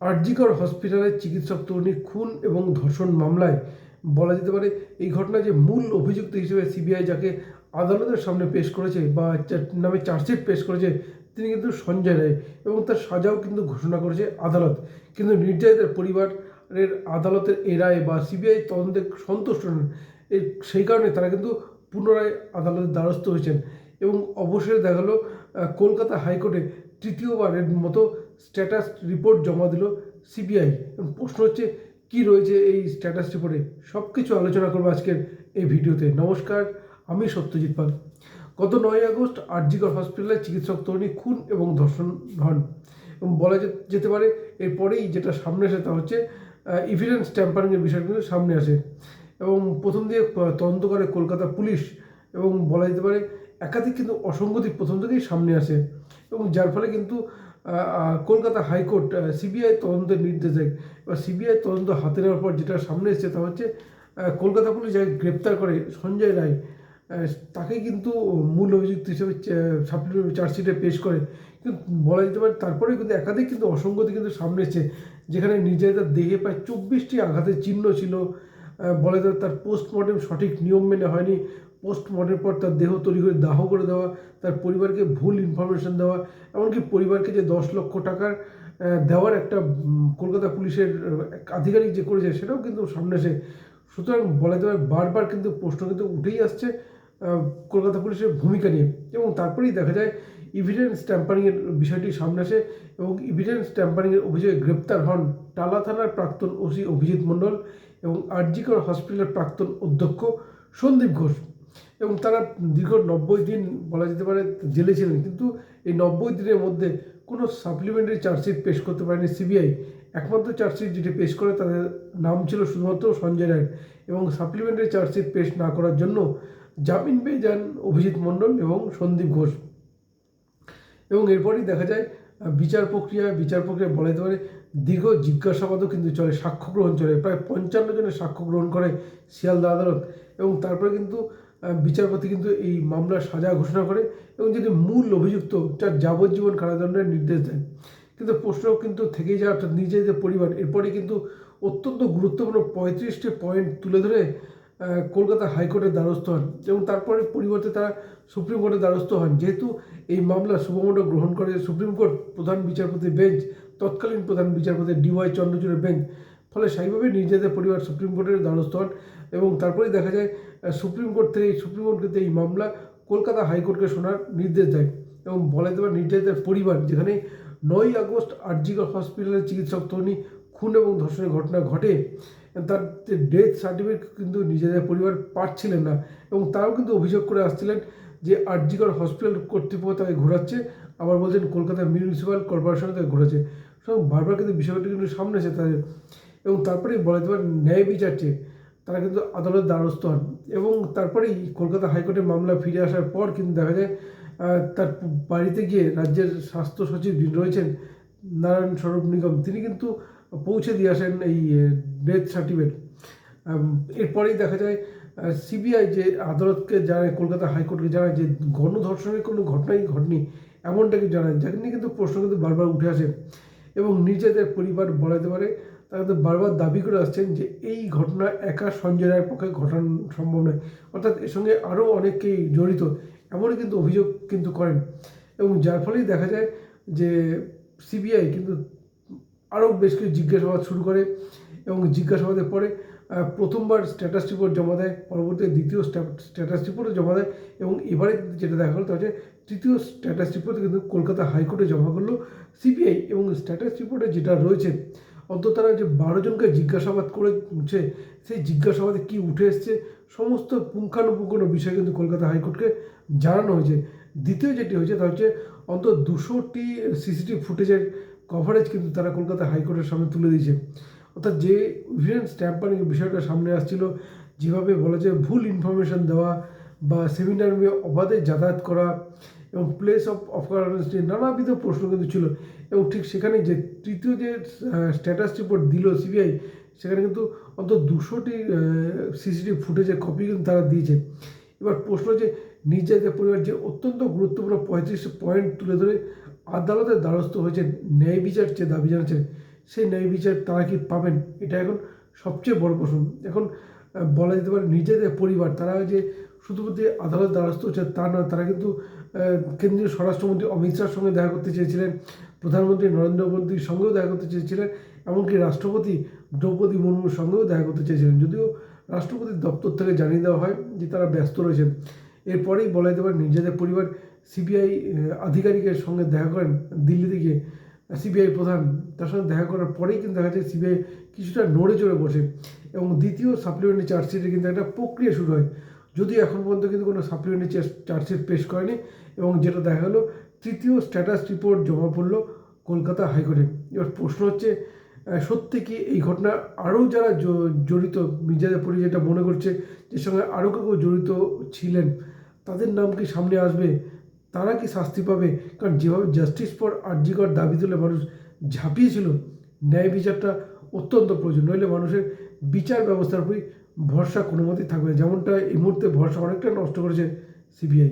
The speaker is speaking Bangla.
আরজিকর হসপিটালের চিকিৎসক তরুণী খুন এবং ধর্ষণ মামলায় বলা যেতে পারে এই ঘটনা যে মূল অভিযুক্ত হিসেবে সিবিআই যাকে আদালতের সামনে পেশ করেছে বা নামে চার্জশিট পেশ করেছে, তিনি কিন্তু সঞ্জয় রায় এবং তার সাজাও কিন্তু ঘোষণা করেছে আদালত। কিন্তু নির্যাতিতের পরিবারের আদালতের এ রায় বা সিবিআই তদন্তে সন্তুষ্ট নন। সেই কারণে তারা কিন্তু পুনরায় আদালতের দ্বারস্থ হয়েছেন এবং অবশেষে দেখা গেলো কলকাতা হাইকোর্টে তৃতীয়বারের মতো স্ট্যাটাস রিপোর্ট জমা দিল সিবিআই প্রশ্ন হচ্ছে, কি রয়েছে এই স্ট্যাটাস রিপোর্টে সব কিছু আলোচনা করব আজকের এই ভিডিওতে। নমস্কার, আমি সত্যজিৎ পাল। গত নয় আগস্ট আরজিকর হসপিটালে চিকিৎসক তরুণী খুন এবং ধর্ষণ হন। এবং বলা যেতে পারে, এরপরেই যেটা সামনে আসে তা হচ্ছে ইভিডেন্স ট্যাম্পারিংয়ের বিষয় কিন্তু সামনে আসে। এবং প্রথম দিয়ে তদন্ত করে কলকাতা পুলিশ। এবং বলা যেতে পারে, একাধিক কিন্তু অসঙ্গতি প্রথম থেকেই সামনে আসে। এবং যার ফলে কিন্তু কলকাতা হাইকোর্ট সিবিআই তদন্তের নির্দেশ দেয়। এবার সিবিআই তদন্ত হাতে নেওয়ার পর যেটা সামনে এসেছে তা হচ্ছে কলকাতা পুলিশ যাকে গ্রেপ্তার করে, সঞ্জয় রায় তাকে কিন্তু মূল অভিযুক্ত হিসেবে সাপ্লিমেন্টারি চার্জশিটে পেশ করে। কিন্তু বলা যেতে পারে তারপরে কিন্তু একাধিক কিন্তু অসঙ্গতি কিন্তু সামনে এসেছে। যেখানে নির্যাতিতার দেহে প্রায় চব্বিশটি আঘাতের চিহ্ন ছিল। বলা তার পোস্টমর্টেম সঠিক নিয়ম মেনে হয়নি। পোস্টমর্টেম পর তার দেহ তৈরি করে দাহ করে দেওয়া, তার পরিবারকে ভুল ইনফরমেশন দেওয়া, এমনকি পরিবারকে যে দশ লক্ষ টাকার দেওয়ার একটা কলকাতা পুলিশের আধিকারিক যে করেছে, সেটাও কিন্তু সামনে এসে সুতরাং বলে দেওয়ার বারবার কিন্তু প্রশ্ন কিন্তু উঠেই আসছে। কলকাতা পুলিশের ভূমিকা নিয়ে। এবং তারপরেই দেখা যায় ইভিডেন্স ট্যাম্পারিংয়ের বিষয়টি সামনে আসে এবং ইভিডেন্স ট্যাম্পারিংয়ের অভিযোগে গ্রেপ্তার হন টালা থানার প্রাক্তন ওসি অভিজিৎ মণ্ডল এবং আরজিকর হসপিটালের প্রাক্তন অধ্যক্ষ সন্দীপ ঘোষ। এবং তারা দীর্ঘ নব্বই দিন বলা যেতে পারে জেলে ছিলেন, কিন্তু এই নব্বই দিনের মধ্যে কোনো সাপ্লিমেন্টারি চার্জশিট পেশ করতে পারেনি সিবিআই। একমাত্র চার্জশিট যেটি পেশ করে তাদের নাম ছিল শুধুমাত্র সঞ্জয় রায়ের এবং সাপ্লিমেন্টারি চার্জশিট পেশ না করার জন্য জামিন পেয়ে যান অভিজিৎ মণ্ডল এবং সন্দীপ ঘোষ। এবং এরপরই দেখা যায়, বিচার প্রক্রিয়া বিচার প্রক্রিয়া বলা যেতে পারে, দীর্ঘ জিজ্ঞাসাবাদও কিন্তু চলে, সাক্ষ্য গ্রহণ চলে। প্রায় পঞ্চান্ন জনের সাক্ষ্য গ্রহণ করে শিয়ালদা আদালত। এবং তারপরে কিন্তু বিচারপতি কিন্তু এই মামলার সাজা ঘোষণা করে এবং যেটি মূল অভিযুক্ত, তার যাবজ্জীবন কারাদণ্ডের নির্দেশ দেন। কিন্তু প্রশ্ন কিন্তু থেকেই যায়, অর্থাৎ নিজেদের পরিবার। এরপরে কিন্তু অত্যন্ত গুরুত্বপূর্ণ পঁয়ত্রিশটি পয়েন্ট তুলে ধরে কলকাতা হাইকোর্টের দ্বারস্থ হন এবং তারপরে পরিবর্তে তারা সুপ্রিম কোর্টের দ্বারস্থ হন। যেহেতু এই মামলা শুভমণ্ড গ্রহণ করে সুপ্রিম কোর্ট প্রধান বিচারপতি বেঞ্চ, তৎকালীন প্রধান বিচারপতি ডিওয়াই চন্দ্রচূড়ের বেঞ্চ, ফলে স্বাভাবিকভাবে নিজেদের পরিবার সুপ্রিম কোর্টের দ্বারস্থ হন এবং তারপরেই দেখা যায় সুপ্রিম কোর্ট থেকে সুপ্রিম কোর্ট এই মামলা কলকাতা হাইকোর্টকে শোনার নির্দেশ দেয় এবং বলা যেতে পারে নির্যাতিতের পরিবার, যেখানে নয় আগস্ট আরজিগড় হসপিটালের চিকিৎসক তরুণী খুন এবং ধর্ষণের ঘটনা ঘটে। তার ডেথ সার্টিফিকেট কিন্তু নিজেদের পরিবার পাচ্ছিলেন না। এবং তারাও কিন্তু অভিযোগ করে আসছিলেন যে আরজিগড় হসপিটাল কর্তৃপক্ষ তাকে ঘোরাচ্ছে। আবার বলছেন কলকাতা মিউনিসিপ্যাল কর্পোরেশনে তাকে ঘোরাচ্ছে। সুতরাং বারবার কিন্তু বিষয়টি কিন্তু সামনে এসে তাদের। এবং তারপরেই বলা যেতে পারে ন্যায় বিচার চেয়ে তারা কিন্তু আদালত দ্বারস্থ হন। এবং তারপরেই কলকাতা হাইকোর্টে মামলা ফিরে আসার পর কিন্তু দেখা যায় তার বাড়িতে গিয়ে রাজ্যের স্বাস্থ্য সচিব যিনি রয়েছেন, নারায়ণ স্বরূপ নিগম, তিনি কিন্তু পৌঁছে দিয়ে আসেন এই ডেথ সার্টিফিকেট এরপরেই দেখা যায় সিবিআই যে আদালতকে জানায়, কলকাতা হাইকোর্টকে জানায় যে গণধর্ষণের কোনো ঘটনাই ঘটেনি এমনটাকে জানায় যাকে নিয়ে কিন্তু প্রশ্ন কিন্তু বারবার উঠে আসে। এবং নিজেদের পরিবার বলাতে পারে, তারা কিন্তু বারবার দাবি করে আসছেন যে এই ঘটনা একা সঞ্জয় রায়ের পক্ষে ঘটানো সম্ভব নয়। অর্থাৎ এর সঙ্গে আরও অনেকেই জড়িত, এমনই কিন্তু অভিযোগ কিন্তু করেন। এবং যার ফলেই দেখা যায় যে সিবিআই কিন্তু আরও বেশ কিছু জিজ্ঞাসাবাদ শুরু করে এবং জিজ্ঞাসাবাদের পরে প্রথমবার স্ট্যাটাস রিপোর্ট জমা দেয়, পরবর্তীতে দ্বিতীয় স্ট্যাটাস রিপোর্টও জমা দেয় এবং এবারে যেটা দেখা গেলো তা হচ্ছে তৃতীয় স্ট্যাটাস রিপোর্ট কিন্তু কলকাতা হাইকোর্টে জমা করল সিবিআই এবং স্ট্যাটাস রিপোর্টে যেটা রয়েছে, অন্তত তারা যে বারো জনকে জিজ্ঞাসাবাদ করেছে সেই জিজ্ঞাসাবাদে কি উঠে এসছে, সমস্ত পুঙ্খানুপুঙ্খানু বিষয় কিন্তু কলকাতা হাইকোর্টকে জানানো হয়েছে। দ্বিতীয় যেটি হয়েছে তা হচ্ছে অন্তত দুশোটি সিসিটিভি ফুটেজের কভারেজ কিন্তু তারা কলকাতা হাইকোর্টের সামনে তুলে দিয়েছে। অর্থাৎ যে ইভিডেন্স ট্যাম্পারিং বিষয়টা সামনে আসছিল, যেভাবে বলা যায় ভুল ইনফরমেশন দেওয়া বা সেমিনার অবাধে যাতায়াত করা এবং প্লেস অফ অফারেন্স নিয়ে নানাবিধ প্রশ্ন কিন্তু ছিল। এবং ঠিক সেখানে যে তৃতীয় যে স্ট্যাটাস রিপোর্ট দিল সিবিআই সেখানে কিন্তু অন্তত দুশোটি সিসিটিভি ফুটেজের কপি কিন্তু তারা দিয়েছে। এবার প্রশ্ন যে, নির্যাতিত পরিবার যে অত্যন্ত গুরুত্বপূর্ণ পঁয়ত্রিশ পয়েন্ট তুলে ধরে আদালতের দ্বারস্থ হয়েছেন ন্যায় বিচার চেয়ে দাবি জানাচ্ছেন, সেই ন্যায় বিচার তারা কি পাবেন? এটা এখন সবচেয়ে বড় প্রশ্ন। এখন বলা যেতে পারে নিজেদের পরিবার, তারা যে শুধুমাত্র আদালত দ্বারস্থ হচ্ছে তা নয়, তারা কিন্তু কেন্দ্রীয় স্বরাষ্ট্রমন্ত্রী অমিত শাহর সঙ্গে দেখা করতে চেয়েছিলেন, প্রধানমন্ত্রী নরেন্দ্র মোদীর সঙ্গেও দেখা করতে চেয়েছিলেন, এমনকি রাষ্ট্রপতি দ্রৌপদী মুর্মুর সঙ্গেও দেখা করতে চেয়েছিলেন। যদিও রাষ্ট্রপতির দপ্তর থেকে জানিয়ে দেওয়া হয় যে তারা ব্যস্ত রয়েছেন। এরপরেই বলা যেতে পারে নিজেদের পরিবার সিবিআই আধিকারিকের সঙ্গে দেখা করেন দিল্লিতে গিয়ে। সিবিআই প্রধান তার সঙ্গে দেখা করার পরেই কিন্তু দেখা যাচ্ছে সিবিআই কিছুটা নড়ে চড়ে বসে। এবং দ্বিতীয় সাপ্লিমেন্টারি চার্জশিটে কিন্তু একটা প্রক্রিয়া শুরু হয়। যদিও এখন পর্যন্ত কিন্তু কোনো সাপ্লিমেন্টারি চার্জশিট পেশ করেনি এবং যেটা দেখা গেলো তৃতীয় স্ট্যাটাস রিপোর্ট জমা পড়ল কলকাতা হাইকোর্টে। এবার প্রশ্ন হচ্ছে সত্যি কি এই ঘটনা আরও যারা জড়িত মির্জাদের যেটা মনে করছে যে সঙ্গে আরও কেউ জড়িত ছিলেন? তাদের নাম কি সামনে আসবে? তারা কি শাস্তি পাবে? কারণ যেভাবে জাস্টিস ফর আর্জিকর দাবি তুলে মানুষ ঝাঁপিয়েছিল, ন্যায় বিচারটা অত্যন্ত প্রয়োজন। নইলে মানুষের বিচার ব্যবস্থার উপরই ভরসা কোনো মতেই থাকবে। যেমনটা এই মুহূর্তে ভরসা অনেকটা নষ্ট করেছে সিবিআই